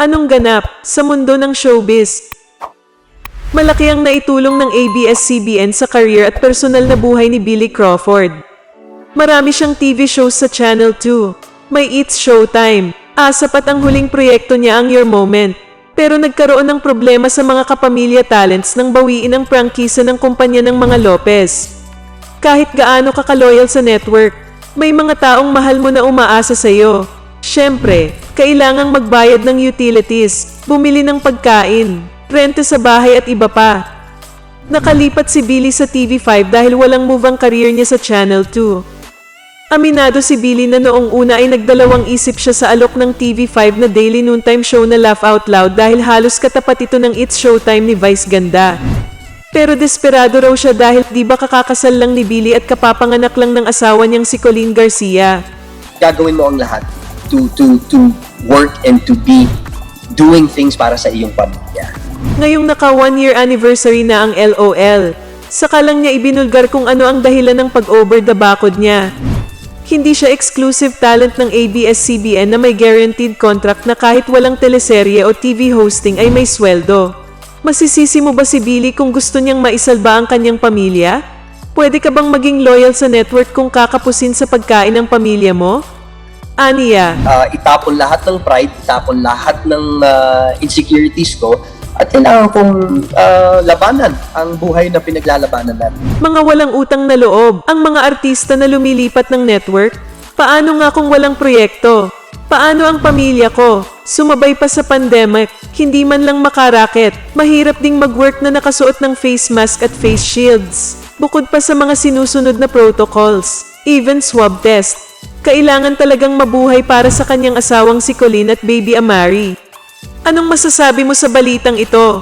Anong ganap sa mundo ng showbiz? Malaki ang naitulong ng ABS-CBN sa career at personal na buhay ni Billy Crawford. Marami siyang TV shows sa Channel 2. May It's Showtime. Asapat ang huling proyekto niya ang Your Moment. Pero nagkaroon ng problema sa mga kapamilya talents nang bawiin ang prangkisa ng kumpanya ng mga Lopez. Kahit gaano ka kaloyal sa network, may mga taong mahal mo na umaasa sa iyo. Siyempre, kailangang magbayad ng utilities, bumili ng pagkain, rente sa bahay at iba pa. Nakalipat si Billy sa TV5 dahil walang move ang career niya sa Channel 2. Aminado si Billy na noong una ay nagdalawang isip siya sa alok ng TV5 na daily noontime show na Laugh Out Loud dahil halos katapat ito ng It's Showtime ni Vice Ganda. Pero desperado raw siya dahil di ba kakakasal lang ni Billy at kapapanganak lang ng asawa niyang si Colleen Garcia. gagawin mo ang lahat to to to work and to be doing things para sa iyong pamilya. Ngayong naka one year anniversary na ang LOL, saka lang niya ibinulgar kung ano ang dahilan ng pag-over the bakod niya. Hindi siya exclusive talent ng ABS-CBN na may guaranteed contract na kahit walang teleserye o TV hosting ay may sweldo. Masisisi mo ba si Billy kung gusto niyang maisalba ang kanyang pamilya? Pwede ka bang maging loyal sa network kung kakapusin sa pagkain ng pamilya mo? Aniya, Ah, itapon lahat ng pride, itapon lahat ng ah, insecurities ko at kailangan kong ah, labanan ang buhay na pinaglalabanan natin. Mga walang utang na loob, ang mga artista na lumilipat ng network. Paano nga kung walang proyekto? Paano ang pamilya ko? Sumabay pa sa pandemic, hindi man lang makaraket. Mahirap ding mag-work na nakasuot ng face mask at face shields. Bukod pa sa mga sinusunod na protocols, even swab test. Kailangan talagang mabuhay para sa kanyang asawang si Colleen at baby Amari. Anong masasabi mo sa balitang ito?